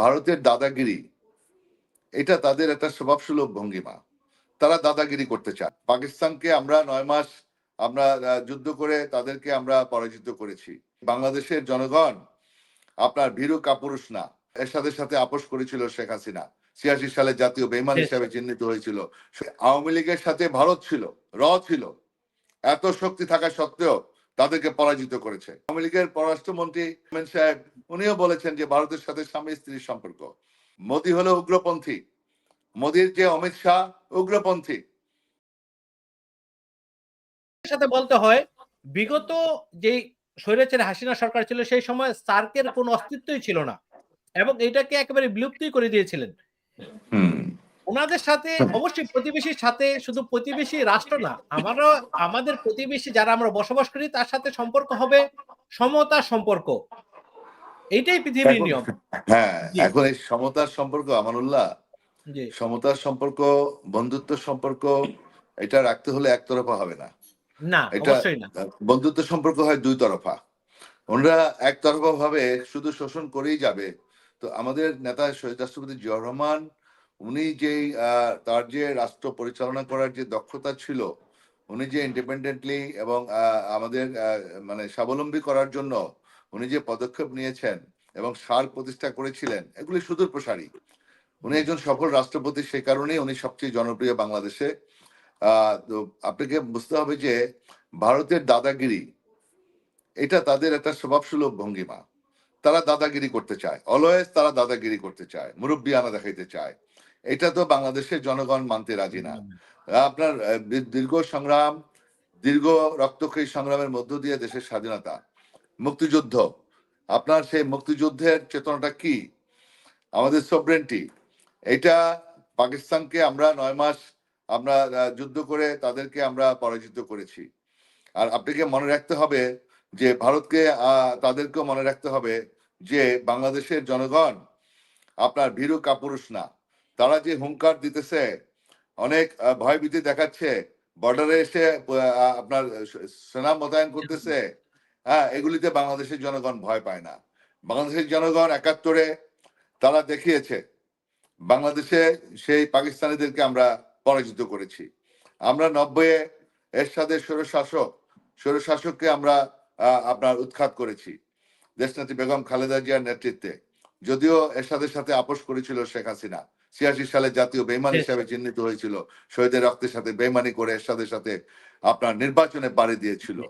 ভারতের দাদাগিরি এটা তাদের একটা স্বভাবসুলভ ভঙ্গিমা। তারা দাদাগিরি করতে চায়। পাকিস্তানকে আমরা নয় মাস আমরা যুদ্ধ করে তাদেরকে আমরা পরাজিত করেছি। বাংলাদেশের জনগণ আপনার ভীরু কাপুরুষ না। এর সাথে সাথে আপোষ করেছিল শেখ হাসিনা। ছিয়াশি সালে জাতীয় বেমান হিসাবে চিহ্নিত হয়েছিল। আওয়ামী লীগের সাথে ভারত ছিল র ছিল। এত শক্তি থাকা সত্ত্বেও তাদেরকে পরাজিত করেছে। আওয়ামী লীগের পররাষ্ট্রমন্ত্রী সাহেব উনিও বলেছেন যে ভারতের সাথে স্বামী স্ত্রীর সম্পর্ক। মোদী হলো উগ্রপন্থী। মোদীর যে অমিত শাহ উগ্রপন্থী। সাথে বলতে হয় বিগত যে স্বৈরাচারী হাসিনা সরকার ছিল সেই সময় সার্কের কোনো অস্তিত্বই ছিল না। এবং এটাকে একেবারে বিলুপ্তি করে দিয়েছিলেন। ওনাদের সাথে অবশ্যই প্রতিবেশীর সাথে শুধু প্রতিবেশী রাষ্ট্র না আমারও আমাদের প্রতিবেশী যারা আমরা বসবাস করি তার সাথে সম্পর্ক হবে সমতার সম্পর্ক। এইটাই পৃথিবীর নিয়ম। হ্যাঁ এখন এই সমতার সম্পর্ক আমানুল্লাহ সমতার সম্পর্ক বন্ধুত্ব সম্পর্ক এটা রাখতে হলে একতরফা হবে না। না এটা না। বন্ধুত্ব সম্পর্ক হয় দুই তরফা ওনারা একতরফা ভাবে শুধু শোষণ করেই যাবে। তো আমাদের নেতা শহীদ রাষ্ট্রপতি জিয়াউর রহমান উনি আহ, তার যে রাষ্ট্র পরিচালনা করার যে দক্ষতা ছিল উনি যে ইন্ডিপেন্ডেন্টলি এবং আমাদের মানে স্বাবলম্বী করার জন্য উনি যে পদক্ষেপ নিয়েছেন এবং সার প্রতিষ্ঠা করেছিলেন এগুলি সুদূর প্রসারী। উনি একজন সফল রাষ্ট্রপতি সে কারণেই উনি সবচেয়ে জনপ্রিয় বাংলাদেশে। তো আপনাকে বুঝতে হবে যে ভারতের দাদাগিরি এটা তাদের একটা স্বভাবসুলভ ভঙ্গিমা। তারা দাদাগিরি করতে চায়। অলওয়েজ তারা দাদাগিরি করতে চায়। মুরব্বী আনা দেখাইতে চায়। এটা তো বাংলাদেশের জনগণ মানতে রাজি না। আপনার দীর্ঘ সংগ্রাম দীর্ঘ রক্তক্ষয়ী সংগ্রামের মধ্য দিয়ে দেশের স্বাধীনতা মুক্তিযুদ্ধ আপনার সেই মুক্তিযুদ্ধের চেতনাটা কি? আমাদের সবরেন্টি এটা পাকিস্তানকে আমরা নয় মাস আমরা যুদ্ধ করে তাদেরকে আমরা পরাজিত করেছি। আর আপনাকে মনে রাখতে হবে যে ভারতকে আহ, তাদেরকেও মনে রাখতে হবে যে বাংলাদেশের জনগণ আপনার ভীরু কাপুরুষ না। তারা যে হুঙ্কার দিতেছে, অনেক ভয়ভীতি দেখাচ্ছে বর্ডারে এসে আপনার সেনা মোতায়েন করতেছে হ্যাঁ এগুলিতে বাংলাদেশের জনগণ ভয় পায় না। বাংলাদেশের জনগণ একাত্তরে তারা দেখিয়েছে, বাংলাদেশে সেই পাকিস্তানিদেরকে আমরা পরাজিত করেছি। আমরা নব্বইয়ে এরশাদের স্বৈরশাসক, স্বৈরশাসককে আমরা আপনার উৎখাত করেছি, দেশনেত্রী বেগম খালেদা জিয়ার নেতৃত্বে। যদিও এরশাদের সাথে আপোষ করেছিল শেখ হাসিনা ছিয়াশি সালে জাতীয় বেইমান হিসাবে চিহ্নিত হয়েছিল। শহীদের রক্তের সাথে বেইমানি করে এরশাদের সাথে সাথে আপনার নির্বাচনে পাড়ি দিয়েছিল।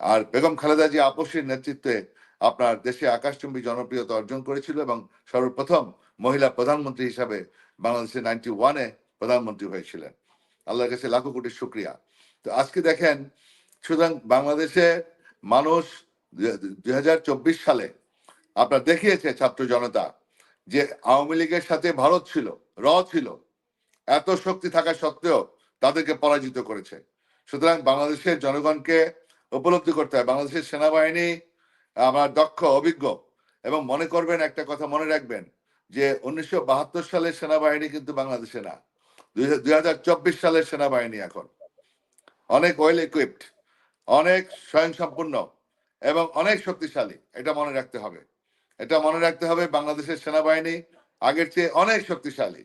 আর বেগম খালেদা জিয়া আপোষের নেতৃত্বে আপনার দেশে আকাশচুম্বী জনপ্রিয়তা অর্জন করেছিল এবং সর্বপ্রথম মহিলা প্রধানমন্ত্রী হিসাবে বাংলাদেশের নাইনটি ওয়ানে প্রধানমন্ত্রী হয়েছিলেন। আল্লাহর কাছে লাখো কোটি শুক্রিয়া। তো আজকে দেখেন সুতরাং বাংলাদেশে মানুষ দুই হাজার চব্বিশ সালে আপনার দেখিয়েছে ছাত্র জনতা যে আওয়ামী লীগের সাথে ভারত ছিল, র ছিল, এত শক্তি থাকা সত্ত্বেও তাদেরকে পরাজিত করেছে। সুতরাং বাংলাদেশের জনগণকে উপলব্ধি করতে হয়। বাংলাদেশের সেনাবাহিনী, আমার দক্ষ, অভিজ্ঞ এবং মনে করবেন একটা কথা মনে রাখবেন যে উনিশশো সালের সেনাবাহিনী কিন্তু বাংলাদেশে না। দুই হাজার চব্বিশ সালের সেনাবাহিনী এখন। অনেক ওয়েল ইকুইপড অনেক স্বয়ংসম্পূর্ণ এবং অনেক শক্তিশালী, এটা মনে রাখতে হবে। এটা মনে রাখতে হবে, বাংলাদেশের সেনাবাহিনী আগের চেয়ে অনেক শক্তিশালী।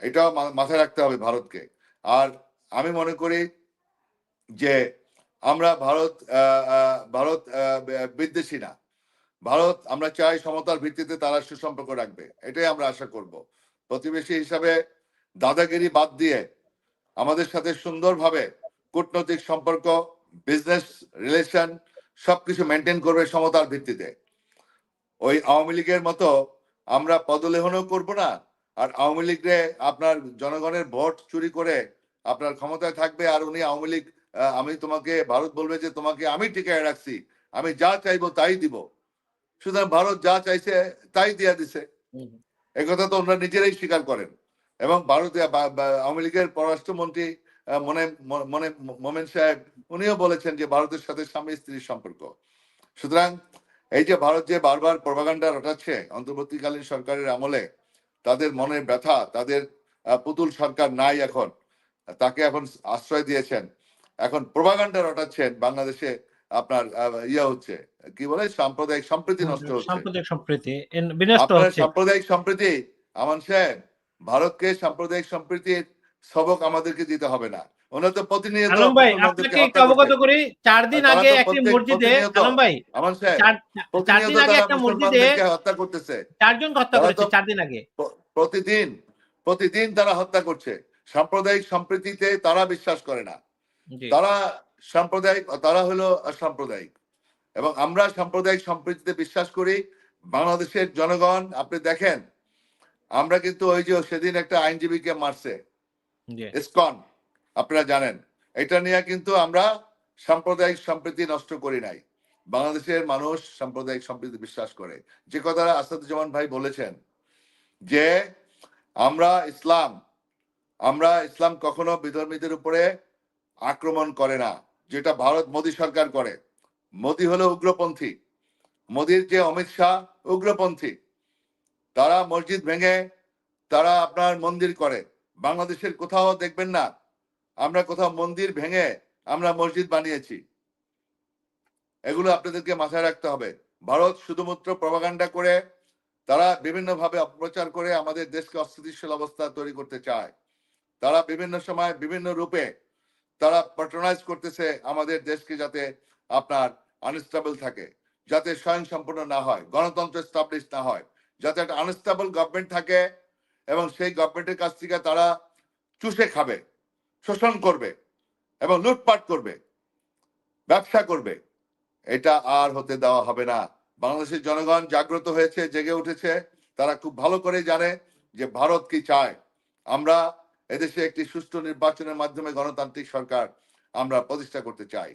এটাও মাথায় রাখতে হবে ভারতকে। আর আমি মনে করি যে আমরা ভারত ভারত বিদ্বেষী না। ভারত, আমরা চাই সমতার ভিত্তিতে তারা সুসম্পর্ক রাখবে। এটাই আমরা আশা করব। প্রতিবেশী হিসাবে দাদাগিরি বাদ দিয়ে আমাদের সাথে সুন্দরভাবে কূটনৈতিক সম্পর্ক বিজনেস রিলেশন সবকিছু মেনটেন করবে সমতার ভিত্তিতে। ওই আওয়ামী লীগের মতো আমরা পদলেহনও করব না আর আওয়ামী লীগরে আপনার জনগণের ভোট চুরি করে আপনার ক্ষমতায় থাকবে আর উনি আওয়ামী লীগ আমি তোমাকে ভারত বলবে যে তোমাকে আমি টিকায় রাখছি আমি যা চাইব তাই দিব। সুতরাং ভারত যা চাইছে তাই দিয়া দিছে। একথা তো ওনারা নিজেরাই স্বীকার করেন। এবং ভারতীয় আওয়ামী লীগের পররাষ্ট্রমন্ত্রী মনে মনে মোমেন সাহেব উনিও বলেছেন যে ভারতের সাথে স্বামী স্ত্রীর সম্পর্ক। সুতরাং এই যে ভারত যে বারবার প্রভাগান্ডা রটাচ্ছে অন্তর্বর্তীকালীন সরকারের আমলে তাদের মনের ব্যথা তাদের পুতুল সরকার নাই এখন। তাকে এখন আশ্রয় দিয়েছেন। এখন প্রভাগান্ডা রটাচ্ছেন বাংলাদেশে আপনার ইয়ে হচ্ছে কি বলে? সাম্প্রদায়িক সম্প্রীতি নষ্ট হচ্ছে। সাম্প্রদায়িক সম্প্রীতি আপনার হচ্ছে। সাম্প্রদায়িক সম্প্রীতি আমান সাহেব ভারতকে সাম্প্রদায়িক সম্প্রীতির সবক আমাদেরকে দিতে হবে না। প্রতিনিয়ত আলম ভাই আপনাকে একটু অবগত করি চার দিন তারা আগে একটি মসজিদে আলম ভাই চার দিন আগে একটা মসজিদে হত্যা করতেছে। চারজন হত্যা করেছে চার দিন আগে। প্রতিদিন প্রতিদিন তারা হত্যা করছে। সাম্প্রদায়িক সম্প্রীতিতে তারা বিশ্বাস করে না। তারা সাম্প্রদায়িক তারা হলো সাম্প্রদায়িক এবং আমরা সাম্প্রদায়িক সম্প্রীতিতে বিশ্বাস করি। বাংলাদেশের জনগণ আপনি দেখেন আমরা কিন্তু ওই যে সেদিন একটা আইনজীবীকে মারছে। ইসকন। আপনারা জানেন, এটা নিয়ে কিন্তু আমরা সাম্প্রদায়িক সম্প্রীতি নষ্ট করি নাই। বাংলাদেশের মানুষ সাম্প্রদায়িক সম্প্রীতি বিশ্বাস করে। যে কথা আসাদুজ্জামান ভাই বলেছেন, যে আমরা ইসলাম আমরা ইসলাম কখনো বিধর্মীদের উপরে আক্রমণ করে না, যেটা ভারত মোদী সরকার করে। মোদী হলো উগ্রপন্থী। মোদীর যে অমিত শাহ উগ্রপন্থী। তারা মসজিদ ভেঙে তারা আপনার মন্দির করে। বাংলাদেশের কোথাও দেখবেন না আমরা কোথাও মন্দির ভেঙে আমরা মসজিদ বানিয়েছি। এগুলো আপনাদেরকে মাথায় রাখতে হবে। ভারত শুধুমাত্র প্রভাগান্ডা করে, তারা বিভিন্নভাবে অপপ্রচার করে আমাদের দেশকে অস্থিতিশীল অবস্থা তৈরি করতে চায়। তারা বিভিন্ন সময় বিভিন্ন রূপে তারা প্যাট্রোনাইজ করতেছে আমাদের দেশকে যাতে আপনার আনস্টেবল থাকে, যাতে স্বয়ং সম্পূর্ণ না হয়, গণতন্ত্র এস্টাবলিশ না হয়, যাতে একটা আনস্টেবল গভর্নমেন্ট থাকে এবং সেই গভর্নমেন্টের কাছ থেকে তারা চুষে খাবে। শোষণ করবে এবং লুটপাট করবে, ব্যবসা করবে, এটা আর হতে দেওয়া হবে না। বাংলাদেশের জনগণ জাগ্রত হয়েছে, জেগে উঠেছে, তারা খুব ভালো করে জানে যে ভারত কি চায়। আমরা এদেশে একটি সুষ্ঠু নির্বাচনের মাধ্যমে গণতান্ত্রিক সরকার আমরা প্রতিষ্ঠা করতে চাই।